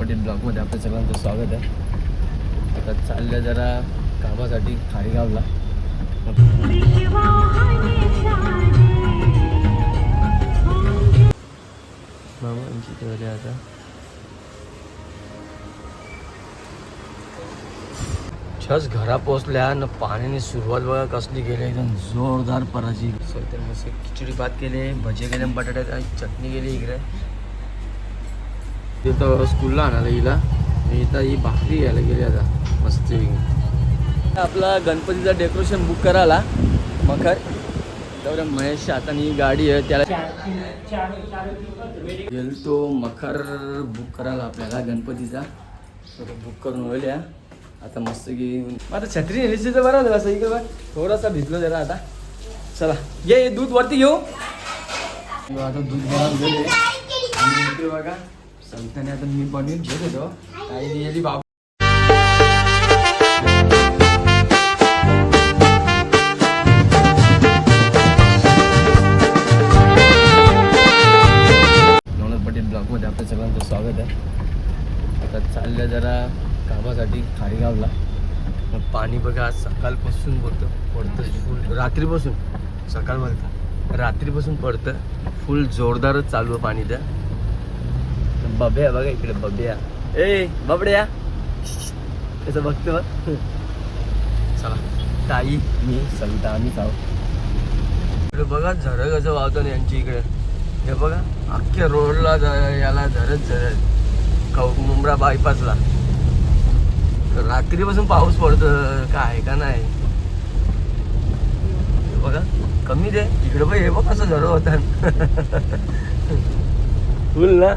पटेल ब्लॉकमध्ये आपलं सगळ्यांचं स्वागत आहे. आता चाललं जरा कामासाठी खारेगावला. मामांची घरी आता. छस घरा पोहोचल्या न पाण्याने सुरुवात बघा कसली गेली एकदम जोरदार पराची तर मस्त खिचडी भात केले भजे केले आणि बटाट्यात आणि चटणी केली इकडे. तिथं स्कूलला आणायला हिला आणि इथं ही भाकरी घ्यायला गेली आता मस्त आपला गणपतीचा डेकोरेशन बुक करायला मखर. तर महेश आता ही गाडी आहे त्याला गेलतो मखर बुक करायला आपल्याला गणपतीचा. बुक करून होईल आता मस्त की आता छत्री नेलीची तर बरं झालं असं इकडे बघ. थोडासा भिजलो जरा आता. चला ये दूध वरती घेऊ. आता दूध बनवून गेले बघा. संताने आता मी बनवून घेत. होतो काही गेली बाबा. ब्लॉकमध्ये आपलं सगळ्यांचं स्वागत आहे. आता चाललं जरा कामासाठी खारीगावला. मग पाणी बघा आज सकाळपासून बोलतं पडतं फुल रात्रीपासून? सकाळ बोलतं रात्रीपासून पडतं. फुल जोरदारच चालू आहे पाणी त्या बब्या बघा इकडे बब्या ए बबड्या कसं बघतो चला ताई मी सविता आणि चाव इकडे बघा झरं कसं वाहतं ना यांची इकडे. हे बघा अख्ख्या रोडला याला झरत झरत कौ मुंब्रा बायपासला रात्रीपासून पाऊस पडतो. काय का नाही? हे बघा कमी दे. इकडे पण हे बघ कसं झरं होतं फुल ना?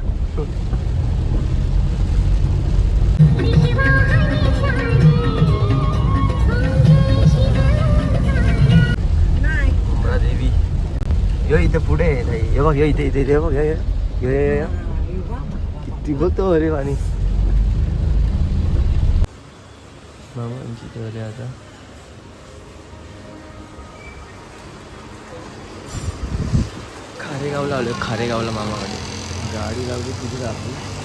मुंब्रा देवी यो इथे पुढे आहे ताई हे बघ यो इथे इथे इथे बघ यो यो यो यो यो. किती बघतो अरे पाणी मामांची घरी आता खारेगावला आलो खारेगावला मामाकडे गाडी लावली तिथे आपली बा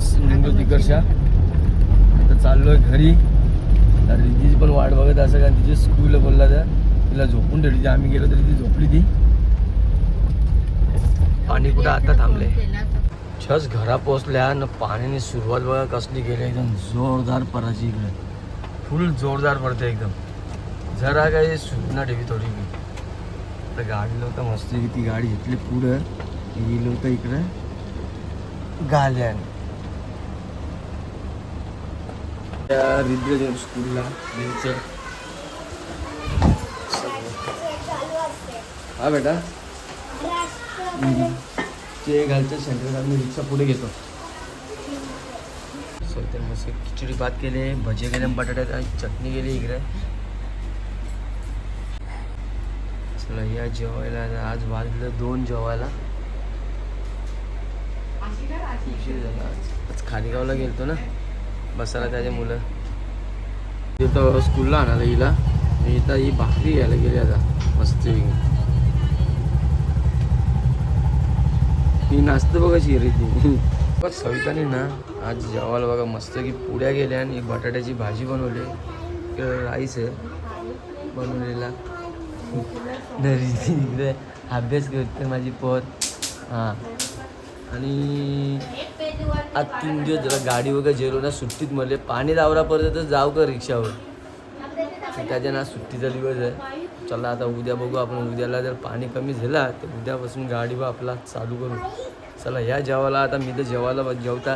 आत्ताच निघलो तिकडच्या. आता चाललोय घरी. तर पण वाट बघत असं कारण तिची स्कूल बोलला तर तिला झोपून ठेवली आम्ही गेलो तरी ती झोपली ती. पाणी कुठं आता थांबले छस घरा पोहोचल्या न पाण्याने सुरुवात बघा कसली गेली एकदम जोरदार पराची इकडे. फुल जोरदार पडते एकदम. जरा काही सुटना ठेवी थोडी तर गाडी लोक मस्त की ती गाडी घेतली पुढं. गेलो होतं इकडे. गाल्याने. त्या रिद्रजन स्कूलला त्यांचं हा बेटा. ते घालतं सेंटर आम्ही रिक्षा पुढे घेतो. सर ते मस्त खिचडी भात केले भजे केले बटाट्यात आणि चटणी केली इकडे. चला या जेवायला आज वाजलं दोन जेवायला. उशीर झाला आज. आज खारेगावला गेलतो ना? बसायला त्याचे मुलं. तिथं स्कूलला आणायला हिला. मी इथं ही भाकरी घ्यायला गेली आता. मस्त ही नाचतं बघा शिरी ती बघ सविताने ना आज जेवायला बघा मस्त की पुड्या गेल्या आणि बटाट्याची भाजी बनवली. राईस आहे बनवलेला. इकडे अभ्यास करते माझी पोत हां. आणि आज तीन दिवस जरा गाडी वगैरे जेलो ना सुट्टीत मले पाणी दावरापर्यंत तर जाऊ का रिक्षावर? त्याच्या ना सुट्टीचा दिवस आहे. चला आता उद्या बघू आपण उद्याला जर पाणी कमी झाला तर उद्यापासून गाडी व आपला चालू करू. चला ह्या जेवायला आता मी तर जेवायला जेवता.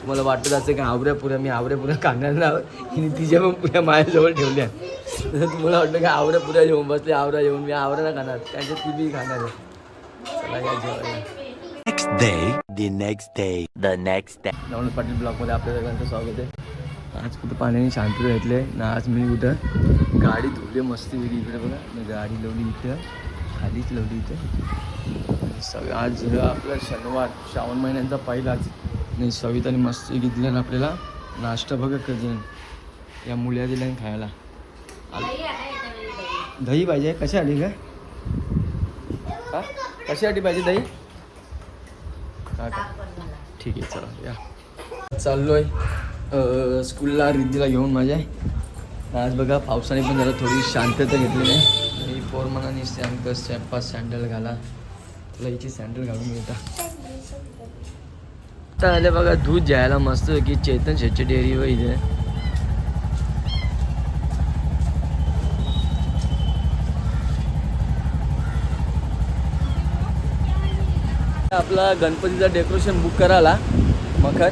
तुम्हाला वाटत असेल की आवऱ्या पुऱ्या मी आवऱ्या पुऱ्या खाणार हिने तिच्या पण पुऱ्या माझ्याजवळ ठेवल्या तुम्हाला वाटलं की आवऱ्या पुऱ्या जेवून बसले आवरा जेवून मी आवरा ना खाणार. त्याच्यात ती बी खाणार आहे. चला या जेवायला. Next day, the next day, the next day. Navnath Patil ब्लॉकमध्ये आपल्या सगळ्यांचं स्वागत आहे. आज कुठं पाण्याने शांती भेटले ना आज मी कुठं गाडी धुवली मस्ती वेगळी इकडे बघा. मी गाडी लावली इथं खालीच लावली इथं. सगळं आज आपला शनिवार श्रावण महिन्यांचा पहिलाच नाही सविताने मस्ती घेतली ना आपल्याला नाश्ता बघा कजन. या मुल्या दिल्या खायला. दही पाहिजे कशासाठी का का कशासाठी पाहिजे दही? ठीक आहे चला या. चाललो आहे स्कूलला रिद्धीला घेऊन माझ्या. आज बघा पावसाने पण जरा थोडी शांतता घेतलेली आहे मी पोरमनाने सँड पाच सँडल घाला. तुला हिची सँडल घालून मिळता आता आले बघा दूध जायला मस्त की चेतन शेटची डेअरी व इथे. आपला गणपतीचा डेकोरेशन बुक करायला. मखर.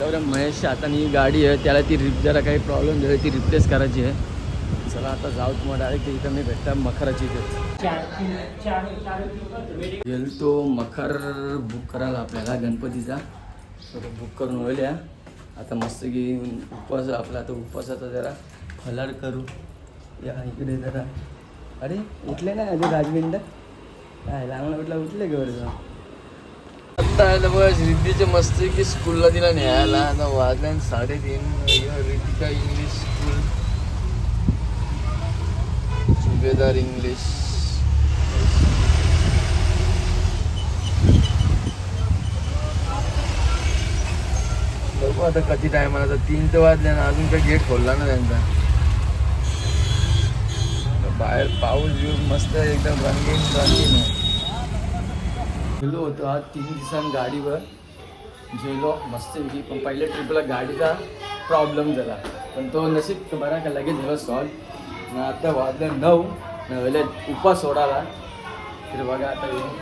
तर महेश आता ही गाडी आहे त्याला ती रिप जरा काही प्रॉब्लेम झाला ती रिप्लेस करायची आहे. चला आता जाऊ तुम्हाला डायरेक्ट इथं मी भेटता मखराची इथे. गेलो तो मखर बुक करायला आपल्याला गणपतीचा. तर बुक करून होईल आता मस्त की उपवास आपला आता उपवासाचा जरा फलार करू. या इकडे जरा. अरे उठले नाही अजून राजविंद काय लागला उठला उठले का आता बघा रिद्धीचे मस्त की स्कूलला तिला न्यायला. आता वाजल्या साडेतीन. Riddhika English school Subhedar English बघू आता कधी टायमाला आता तीन तर वाजले ना अजून काही गेट खोलला ना त्यांचा. बाहेर पाऊस येऊन मस्त एकदम रंगीन रंगीन आहे. गेलो होतो आज तीन दिवसां गाडीवर. गेलो मस्त पण पहिल्या ट्रिपला गाडीचा प्रॉब्लेम झाला. पण तो नशीब बरा का लगेच झाला सॉल्व आता वाजलं नऊ. न वेळेला उपास सोडाला तर बघा आता येऊन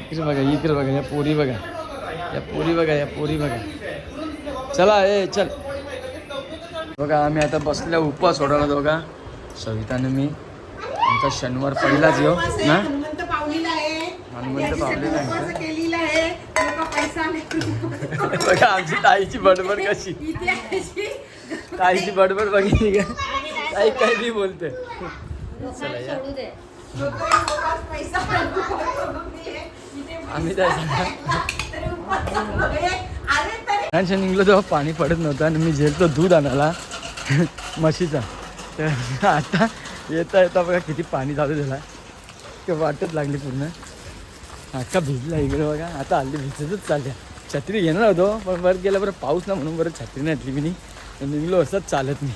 इकडे बघा इकडे बघा या पोरी बघा. या पोरी बघा या पोरी बघा. चला ए चल. बघा आम्ही आता बसल्या उपवास सोडवला दोघा. सविताने मी. आमचा शनिवार पहिलाच येऊ ना? हनुमंत पावलेला आहे. हनुमंत याच्यासाठी पावलेला आहे. उपवास केलेला आहे. लोकं पैसा नाही. बघा आमची ताईची बडबड कशी. ताईची बडबड बघितली का? ताई बी बोलते. चला या. आम्ही त्या निघलो तेव्हा पाणी पडत नव्हतं आणि मी झेलतो दूध आणायला म्हशीचा. तर आता येता येता बघा किती पाणी चालू झाला ते वाटच लागली पूर्ण. अख्खा भिजला इकडे बघा. आता हल्ली भिजतच चालल्या. छत्री घेणार होतो पण बरं गेलं बरं पाऊस ना म्हणून बरं छत्री नाही मी निघलो असंच चालत नाही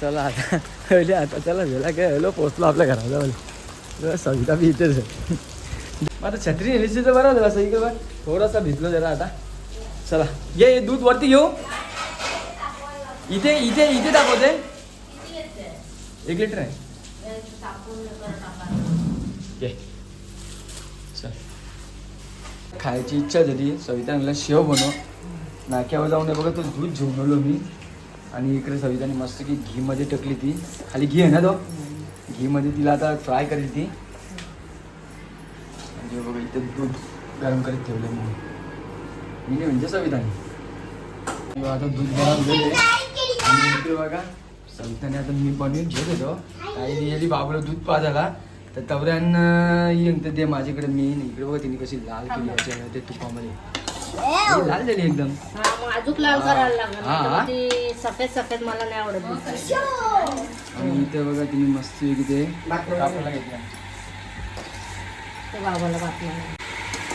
चला आता पहिले आता चला गेला काय? हॅलो पोचलो आपल्या घराजवळ. सविता बी इथेच आता छत्री नेलीची तर बरं झालं असं इकडे बघ. थोडासा भिजलो जरा आता. चला. ये दूध वरती घेऊ. इथे इथे इथे दाखवते. एक लिटर आहे. चल. खायची इच्छा झाली सविता म्हणला शेव बनव. नाक्यावर जाऊन बघा तो दूध घेऊन आलो मी. आणि इकडे सविताने मस्त की घीमध्ये टाकली ती. खाली घी आहे ना तो? घीमध्ये तिला आता फ्राय करेल ती. हे बघा इथे दूध गरम करीत ठेवलं मी. मी नाही म्हणजे सविताने. आता दूध गरम झाले आणि इकडे बघा सविताने आता मी बनवून घेत होतो. काही दिली बाबूला दूध पाजायला. तर तवऱ्यान येईन तर दे माझ्याकडे मी. इकडे बघा तिने कशी लाल केली याच्या ते तुपामध्ये. लाल झाली एकदम. हा, मग अजूक लाल करायला हा. ती सफेद सफेद मला नाही आवडत. आणि इथे बघा तिने मस्त इथे कापायला घेतला ते बाबाला बातम्या नाही.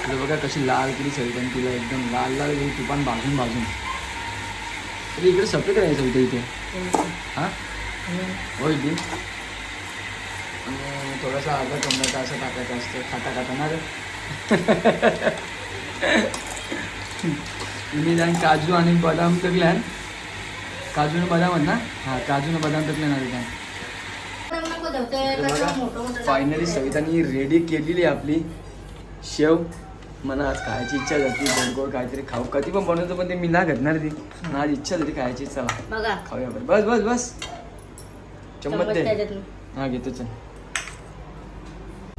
इकडे बघा कशी लाल केली सविताने तिला एकदम लाल लाल केली तुपान भाजून भाजून. तरी इकडे सफेद राहायचं इथे इथे. हा? होय ती आणि थोडासा अर्धा चमचा असं टाकायचं असतं. खाता खाता ना मी जाईन काजू आणि बदाम टाकल्यान काजू आणि बदाम आहेत ना? हा काजू आणि बदाम टाकले ना तिथे फायनली सवितानी रेडी केलेली आपली शेव. मला आज खायची इच्छा झाली. गोड गोड काहीतरी खाऊ. कधी पण बनवतो पण ते मी ना घटणार ती आज इच्छा झाली खायची. चला. खाऊया बरं. बस बस बस. चम्मच दे. हा घेतो चल.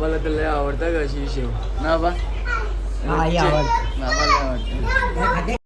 मला तर लय आवडतं का अशी शेव? ना बा. आवडते. ना लय आवडते.